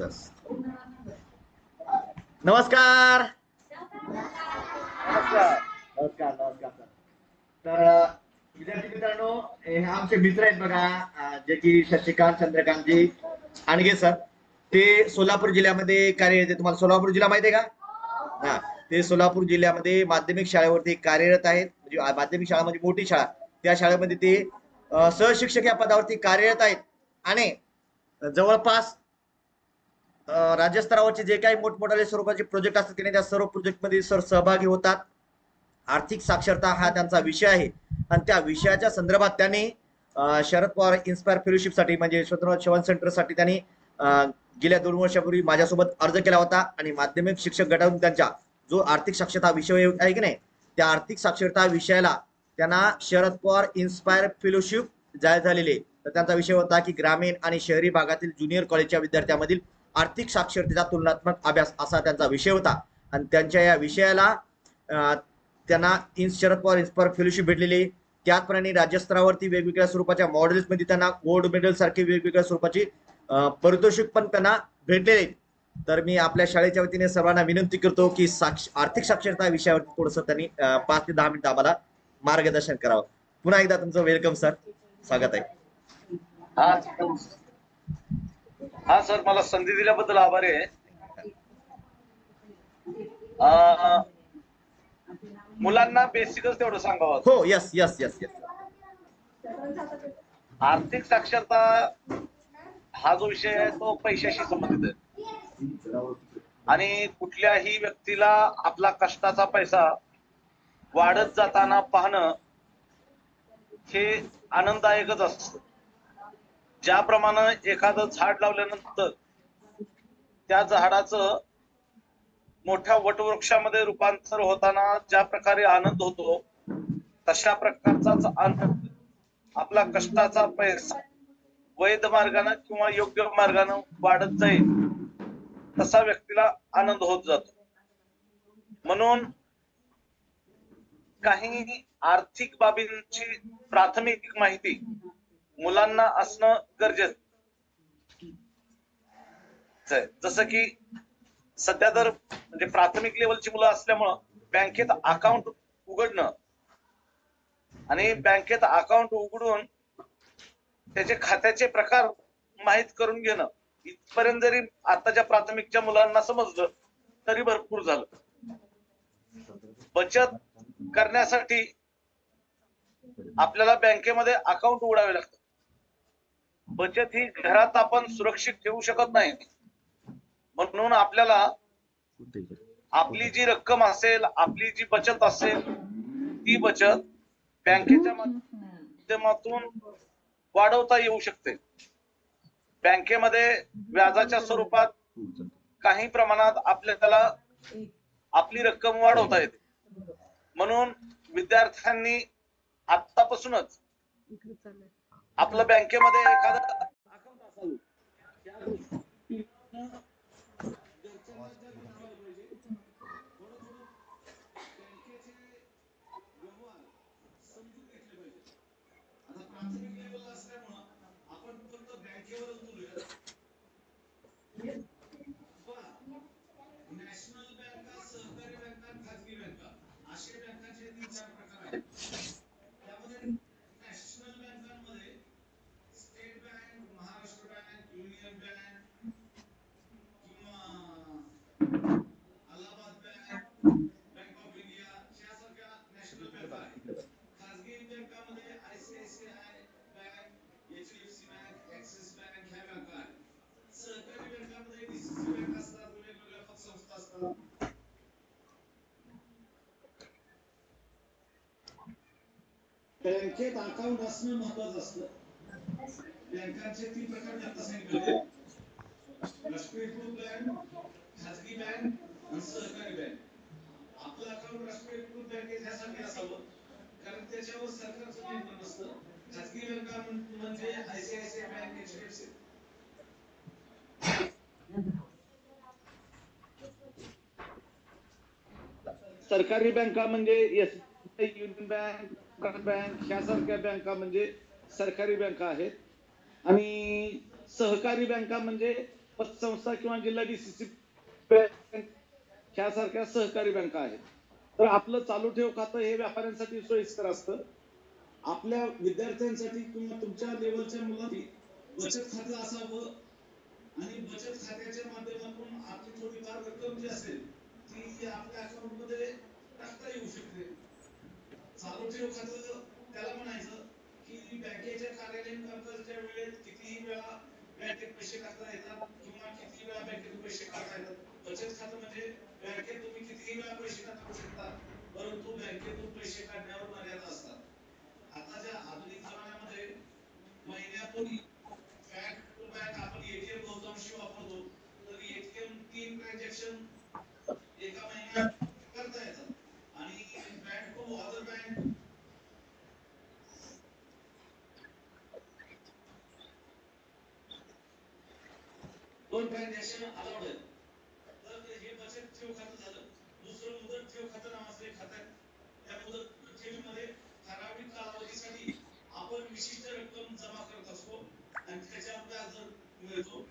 नमस्कार. नमस्कार नमस्कार तर विद्यार्थी मित्रांनो हे आमचे मित्र आहेत बघा जे की शशिकांत चंद्रकांतजी आणगे सर. ते सोलापूर जिल्ह्यामध्ये कार्यरत आहे तुम्हाला सोलापूर जिल्हा माहिती आहे का? हा. ते सोलापूर जिल्ह्यामध्ये माध्यमिक शाळेवरती कार्यरत आहेत. म्हणजे माध्यमिक शाळा म्हणजे मोठी शाळा. त्या शाळेमध्ये ते सहशिक्षक या पदावरती कार्यरत आहेत. आणि जवळपास राज्यस्तरावरचे जे काही मोठमोठाले स्वरूपाचे प्रोजेक्ट असतात त्याने त्या सर्व प्रोजेक्टमध्ये सर सहभागी होतात. आर्थिक साक्षरता हा त्यांचा विषय आहे. आणि त्या विषयाच्या संदर्भात त्यांनी शरद पवार इन्स्पायर फेलोशिपसाठी म्हणजे स्वतंत्र सेवन सेंटरसाठी त्यांनी गेल्या दोन वर्षापूर्वी माझ्यासोबत अर्ज केला होता. आणि माध्यमिक शिक्षक गटातून त्यांच्या जो आर्थिक साक्षरता विषय आहे की नाही त्या आर्थिक साक्षरता विषयाला त्यांना शरद पवार इन्स्पायर फेलोशिप जाहीर झालेली तर त्यांचा विषय होता की ग्रामीण आणि शहरी भागातील ज्युनियर कॉलेजच्या विद्यार्थ्यांमधील आर्थिक साक्षरतेचा तुलनात्मक अभ्यास असा त्यांचा विषय होता. आणि त्यांच्या या विषयाला त्यांना इन्स शरद पवार इन्स्पायर फेलोशिप भेटलेली. त्याचप्रमाणे राज्यस्तरावरती वेगवेगळ्या स्वरूपाच्या मॉडेल्समध्ये त्यांना गोल्ड मेडल सारखे वेगवेगळ्या स्वरूपाची पारितोषिक पण त्यांना भेटलेले. तर मी आपल्या शाळेच्या वतीने सर्वांना विनंती करतो की साक्ष आर्थिक साक्षरता विषयावरती थोडंसं त्यांनी पाच ते दहा मिनिटं आम्हाला मार्गदर्शन करावं. पुन्हा एकदा तुमचं वेलकम सर स्वागत आहे. हा सर मला संधी दिल्याबद्दल आभारी आहे. मुलांना बेसिकच तेवढं सांगावं. हो यस यस यस यस आर्थिक साक्षरता हा जो विषय आहे तो पैशाशी संबंधित आहे. आणि कुठल्याही व्यक्तीला आपला कष्टाचा पैसा वाढत जाताना पाहणं हे आनंददायकच असतं. ज्याप्रमाणे एखादं झाड लावल्यानंतर त्या झाडाचं मोठ्या वटवृक्षामध्ये रूपांतर होताना ज्या प्रकारे आनंद होतो तशा प्रकारचाच आनंद आपला कष्टाचा पैसा वैध मार्गाने किंवा योग्य मार्गाने वाढत जाईल तसा व्यक्तीला आनंद होत जातो. म्हणून काही आर्थिक बाबींची प्राथमिक माहिती मुलांना असणं गरजेचं आहे. जसं की सध्या तर म्हणजे प्राथमिक लेवलची मुलं असल्यामुळं बँकेत अकाउंट उघडणं आणि बँकेत अकाउंट उघडून त्याचे खात्याचे प्रकार माहीत करून घेणं इथपर्यंत जरी आताच्या प्राथमिकच्या मुलांना समजलं तरी भरपूर झालं. बचत करण्यासाठी आपल्याला बँकेमध्ये अकाउंट उघडावे लागतं बचत ही घरात आपण सुरक्षित ठेवू शकत नाही. म्हणून आपल्याला आपली जी रक्कम असेल आपली जी बचत असेल ती बचत बँकेच्या माध्यमातून वाढवता येऊ शकते. बँकेमध्ये व्याजाच्या स्वरूपात काही प्रमाणात आपल्याला आपली रक्कम वाढवता येते. म्हणून विद्यार्थ्यांनी आतापासूनच आपलं बँकेमध्ये एखादं अकाउंट असावं. बँकेवरच बोलूया घरच्यांना जर करायला पाहिजे. थोडं थोडं बँकेचे व्यवहार समजून घेतले पाहिजे. आता प्राथमिक लेवलला असल्यामुळं आपण फक्त बँकेवरच बोलूया पहा, नॅशनल बँका सहकारी बँका आणि खाजगी बँका असे बँकांचे तीन चार प्रकार आहेत त्यामध्ये नॅशनल बँकांमध्ये state bank Maharashtra bank union bank किंवा Allahabad bank bank of India यासारख्या नॅशनल बँका आहेत खाजगी बँकामध्ये ICICI bank HDFC bank Axis bank ह्या बँका आहेत सहकारी बँकामध्ये डीसीसी बँक असतात वेगवेगळ्या पतसंस्था असतात बँकेत अकाउंट असणं महत्वाचं असतं. बँकांचे तीन प्रकार मी आता सांगितले. राष्ट्रीयकृत बँक खाजगी बँक आणि सहकारी बँक. आपलं अकाउंट राष्ट्रीयकृत बँकेत ह्यासाठी असावं. कारण त्याच्यावर सरकारचं नियंत्रण असतं. खाजगी बँका म्हणजे आयसीआयसीआय बँक एचडीएफसी सरकारी बँका म्हणजे S union bank cooperative bank ह्यासारख्या बँका म्हणजे सरकारी बँका आहेत. आणि सहकारी बँका म्हणजे पतसंस्था किंवा जिल्हा डीसीसी बँक ह्यासारख्या सहकारी बँका आहेत. तर आपलं चालू ठेव खातं हे व्यापाऱ्यांसाठी सोयीस्कर असतं. आपल्या विद्यार्थ्यांसाठी किंवा तुमच्या लेवलच्या मुलांनी बचत खातं असावं. आणि बचत खात्याच्या माध्यमातून आपली थोडीफार रक्कम जी असेल ती आपल्या अकाउंटमध्ये टाकता येऊ शकते. चालू त्याला म्हणायचं की बँकेच्या कार्यालयीन कामकाजाच्या वेळेत कितीही वेळा बँकेत पैसे टाकता येतात किंवा किती वेळा बँकेत पैसे काढता येतात? बचत खातं म्हणजे बँकेत तुम्ही कितीही वेळा पैसे टाकू शकता परंतु बँकेतून पैसे काढण्यावर मर्यादा असतात आताच्या आधुनिक जमान्यामध्ये महिन्यातून बँक टू बँक आपण एटीएम बहुतांशी वापरतो तर एटीएम तीन ट्रान्झॅक्शन एका महिन्यात करता येतात आणि बँक टू अदर बँक दोन अलावड तर हे बचत ठेव खातं झालं दुसरं मुदत ठेव खातं नावाचं खात्यात खातं. आहे त्या मुदत ठेवीमध्ये ठराविक कालावधीसाठी आपण विशिष्ट रक्कम जमा करत असतो. आणि त्याच्यावर व्याज मिळतो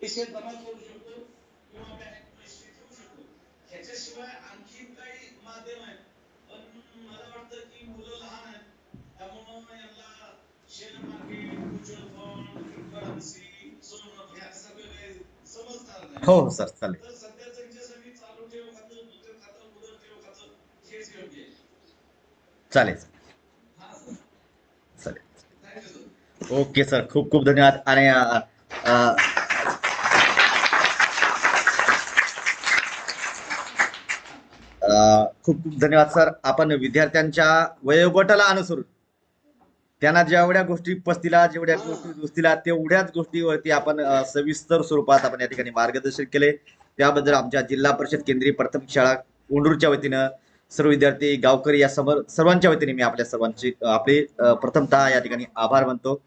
पैसे जमा करू शकतो किंवा बँक पैसे ठेवू शकतो ह्याच्याशिवाय आणखी काही माध्यम आहेत पण मला वाटतं की मुलं लहान आहेत त्यामुळं यांना share market mutual fund currency सोनं ह्या सगळं समजणार नाही. हो सर चालेल. तर सध्या त्यांच्यासाठी चालू ठेव खातं खातं मुदत ठेव खातं हेच योग्य आहे. चालेल चालेल. Okay sir. खूप खूप धन्यवाद. आणि खूप खूप धन्यवाद सर. आपण विद्यार्थ्यांच्या वयोगटाला अनुसरून त्यांना जेवढ्या गोष्टी पसतीला जेवढ्या गोष्टी दुसतीला तेवढ्याच गोष्टीवरती आपण सविस्तर स्वरूपात आपण या ठिकाणी मार्गदर्शन केले. त्याबद्दल आमच्या जिल्हा परिषद केंद्रीय प्राथमिक शाळा कोंडूरच्या वतीनं सर्व विद्यार्थी गावकरी या समोर सर्वांच्या वतीने मी आपल्या सर्वांची आपले प्रथमतः या ठिकाणी आभार मानतो.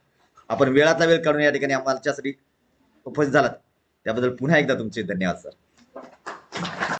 आपण वेळातला वेळ काढून या ठिकाणी आमच्यासाठी उपस्थित झालात. त्याबद्दल पुन्हा एकदा तुमचे धन्यवाद सर.